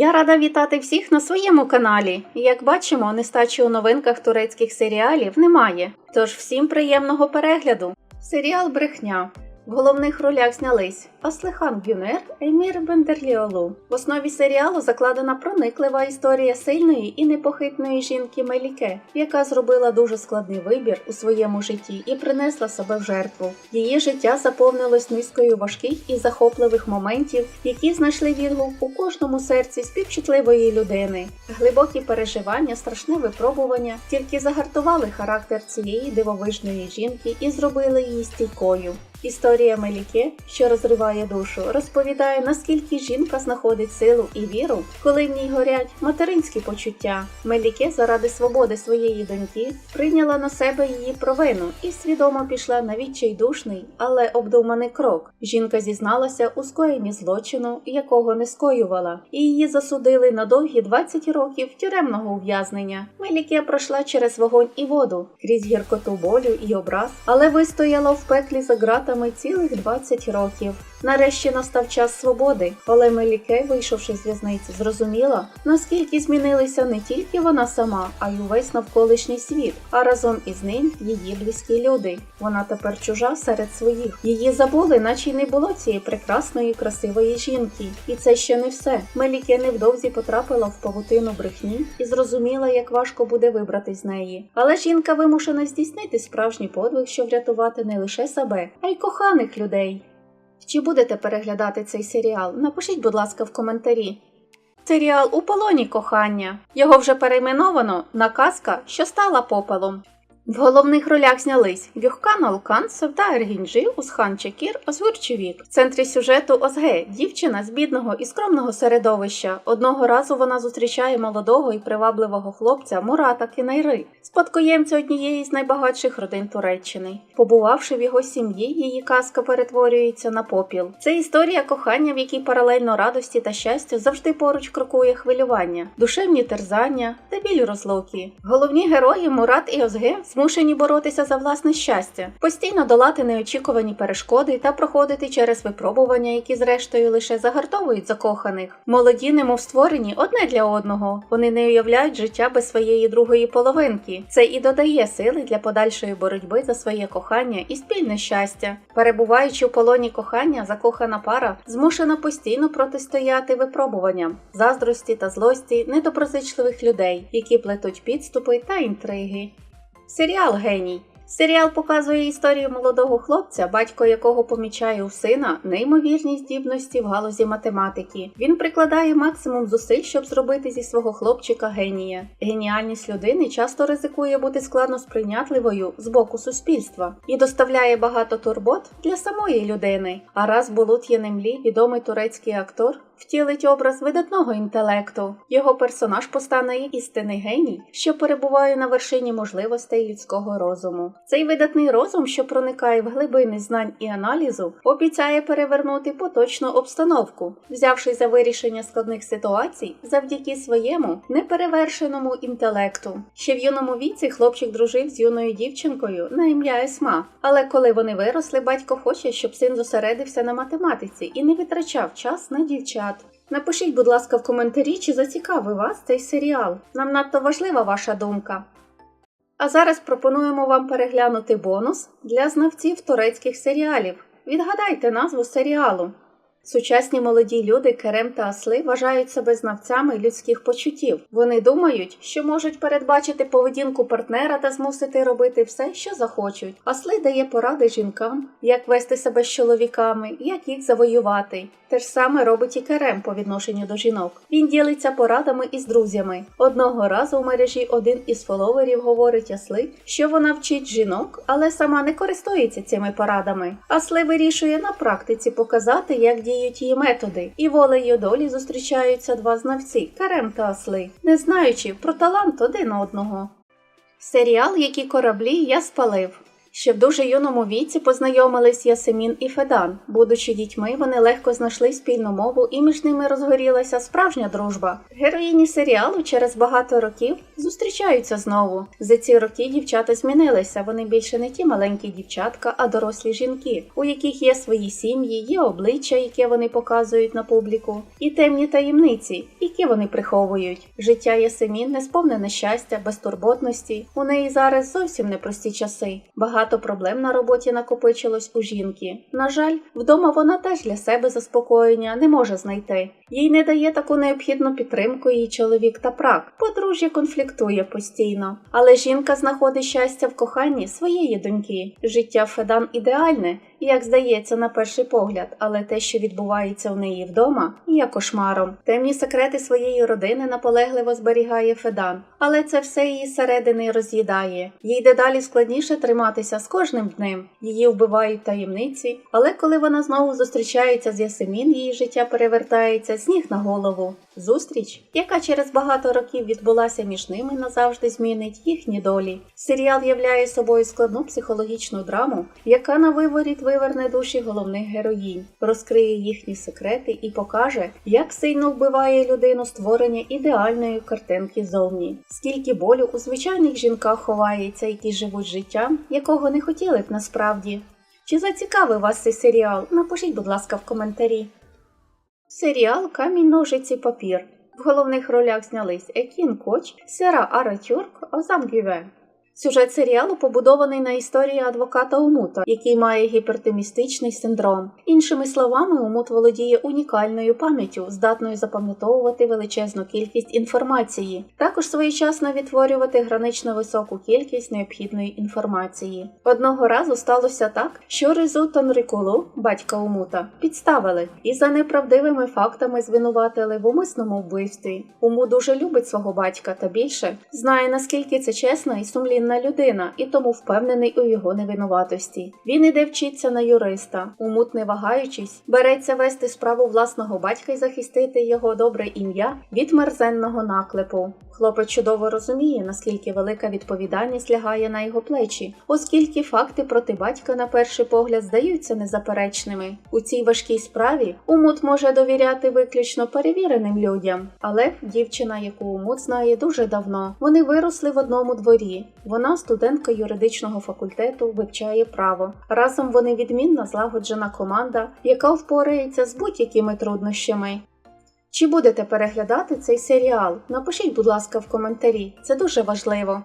Я рада вітати всіх на своєму каналі. Як бачимо, нестачі у новинках турецьких серіалів немає. Тож всім приємного перегляду. Серіал Брехня. В головних ролях знялись Аслихан Гюнер, Емір Бендерліолу. В основі серіалу закладена прониклива історія сильної і непохитної жінки Меліке, яка зробила дуже складний вибір у своєму житті і принесла себе в жертву. Її життя заповнилось низкою важких і захопливих моментів, які знайшли відгук у кожному серці співчутливої людини. Глибокі переживання, страшне випробування тільки загартували характер цієї дивовижної жінки і зробили її стійкою. Історія Меліке, що розриває душу, розповідає, наскільки жінка знаходить силу і віру, коли в ній горять материнські почуття. Меліке заради свободи своєї доньки прийняла на себе її провину і свідомо пішла на відчайдушний, але обдуманий крок. Жінка зізналася у скоєнні злочину, якого не скоювала, і її засудили на довгі 20 років тюремного ув'язнення. Меліке пройшла через вогонь і воду, крізь гіркоту болю і образ, але вистояла в пеклі за ґратами цілих 20 років. Нарешті настав час свободи, але Меліке, вийшовши з в'язниці, зрозуміла, наскільки змінилися не тільки вона сама, а й увесь навколишній світ, а разом із ним її близькі люди. Вона тепер чужа серед своїх. Її забули, наче й не було цієї прекрасної, красивої жінки. І це ще не все. Меліке невдовзі потрапила в павутину брехні і зрозуміла, як важко буде вибратись з неї. Але жінка вимушена здійснити справжній подвиг, щоб врятувати не лише себе, а й коханих людей. Чи будете переглядати цей серіал? Напишіть, будь ласка, в коментарі. Серіал у полоні кохання. Його вже перейменовано на казка, що стала попелом. В головних ролях знялись Гюхкан Алкан, Севда Ергінджи, Усхан Чакір, Озгур Чувік. В центрі сюжету Озге, дівчина з бідного і скромного середовища. Одного разу вона зустрічає молодого і привабливого хлопця Мурата Кінайри, спадкоємця однієї з найбагатших родин Туреччини. Побувавши в його сім'ї, її казка перетворюється на попіл. Це історія кохання, в якій паралельно радості та щастю завжди поруч крокує хвилювання, душевні терзання та біль розлуки. Головні герої Мурат і Озге змушені боротися за власне щастя, постійно долати неочікувані перешкоди та проходити через випробування, які зрештою лише загартовують закоханих. Молоді, немов створені одне для одного. Вони не уявляють життя без своєї другої половинки. Це і додає сили для подальшої боротьби за своє кохання і спільне щастя. Перебуваючи в полоні кохання, закохана пара змушена постійно протистояти випробуванням, заздрості та злості недоброзичливих людей, які плетуть підступи та інтриги. Серіал Геній. Серіал показує історію молодого хлопця, батько якого помічає у сина неймовірні здібності в галузі математики. Він прикладає максимум зусиль, щоб зробити зі свого хлопчика генія. Геніальність людини часто ризикує бути складно сприйнятливою з боку суспільства і доставляє багато турбот для самої людини. А раз Булут Єнемлі, відомий турецький актор, втілить образ видатного інтелекту. Його персонаж постане істинний геній, що перебуває на вершині можливостей людського розуму. Цей видатний розум, що проникає в глибини знань і аналізу, обіцяє перевернути поточну обстановку, взявши за вирішення складних ситуацій завдяки своєму неперевершеному інтелекту. Ще в юному віці хлопчик дружив з юною дівчинкою на ім'я Есма. Але коли вони виросли, батько хоче, щоб син зосередився на математиці і не витрачав час на дівчат. Напишіть, будь ласка, в коментарі, чи зацікавив вас цей серіал. Нам надто важлива ваша думка. А зараз пропонуємо вам переглянути бонус для знавців турецьких серіалів. Відгадайте назву серіалу. Сучасні молоді люди Керем та Асли вважають себе знавцями людських почуттів. Вони думають, що можуть передбачити поведінку партнера та змусити робити все, що захочуть. Асли дає поради жінкам, як вести себе з чоловіками, як їх завоювати. Те ж саме робить і Керем по відношенню до жінок. Він ділиться порадами із друзями. Одного разу в мережі один із фоловерів говорить Асли, що вона вчить жінок, але сама не користується цими порадами. Асли вирішує на практиці показати, як діють її методи, і волею долі зустрічаються два знавці Карем та Асли, не знаючи про талант один одного. Серіал Які кораблі я спалив. Ще в дуже юному віці познайомились Ясемін і Федан. Будучи дітьми, вони легко знайшли спільну мову і між ними розгорілася справжня дружба. Героїні серіалу через багато років зустрічаються знову. За ці роки дівчата змінилися. Вони більше не ті маленькі дівчатка, а дорослі жінки, у яких є свої сім'ї, є обличчя, яке вони показують на публіку, і темні таємниці, які вони приховують. Життя Ясемін не сповнене щастя, безтурботності. У неї зараз зовсім непрості часи. Багато проблем на роботі накопичилось у жінки. На жаль, вдома вона теж для себе заспокоєння не може знайти. Їй не дає таку необхідну підтримку її чоловік та прак. Подружжя конфліктує постійно. Але жінка знаходить щастя в коханні своєї доньки. Життя Федан ідеальне, як здається на перший погляд, але те, що відбувається в неї вдома, є кошмаром. Темні секрети своєї родини наполегливо зберігає Федан, але це все її середини роз'їдає. Їй дедалі складніше триматися з кожним днем. Її вбивають таємниці, але коли вона знову зустрічається з Ясемін, її життя перевертається з ніг на голову. Зустріч, яка через багато років відбулася між ними, назавжди змінить їхні долі. Серіал являє собою складну психологічну драму, яка на виворіт виверне душі головних героїнь, розкриє їхні секрети і покаже, як сильно вбиває людину створення ідеальної картинки зовні. Скільки болю у звичайних жінках ховається, які живуть життям, якого не хотіли б насправді. Чи зацікавив вас цей серіал? Напишіть, будь ласка, в коментарі. Серіал Камінь ножиці папір. В головних ролях знялись Екін Коч, Сера Аратюрк, Озам Гюве. Сюжет серіалу побудований на історії адвоката Умута, який має гіпертимістичний синдром. Іншими словами, Умут володіє унікальною пам'яттю, здатною запам'ятовувати величезну кількість інформації, також своєчасно відтворювати гранично високу кількість необхідної інформації. Одного разу сталося так, що Ризу Тонрикулу, батька Умута, підставили і за неправдивими фактами звинуватили в умисному вбивстві. Уму дуже любить свого батька та більше знає наскільки це чесна і сумлінна людина, і тому впевнений у його невинуватості. Він іде вчиться на юриста. Умут, не вагаючись, береться вести справу власного батька і захистити його добре ім'я від мерзенного наклепу. Хлопець чудово розуміє, наскільки велика відповідальність лягає на його плечі, оскільки факти проти батька на перший погляд здаються незаперечними. У цій важкій справі Умут може довіряти виключно перевіреним людям. Але дівчина, яку Умут знає дуже давно, вони виросли в одному дворі. Вона студентка юридичного факультету, вивчає право. Разом вони відмінна злагоджена команда, яка впорається з будь-якими труднощами. Чи будете переглядати цей серіал? Напишіть, будь ласка, в коментарі, це дуже важливо.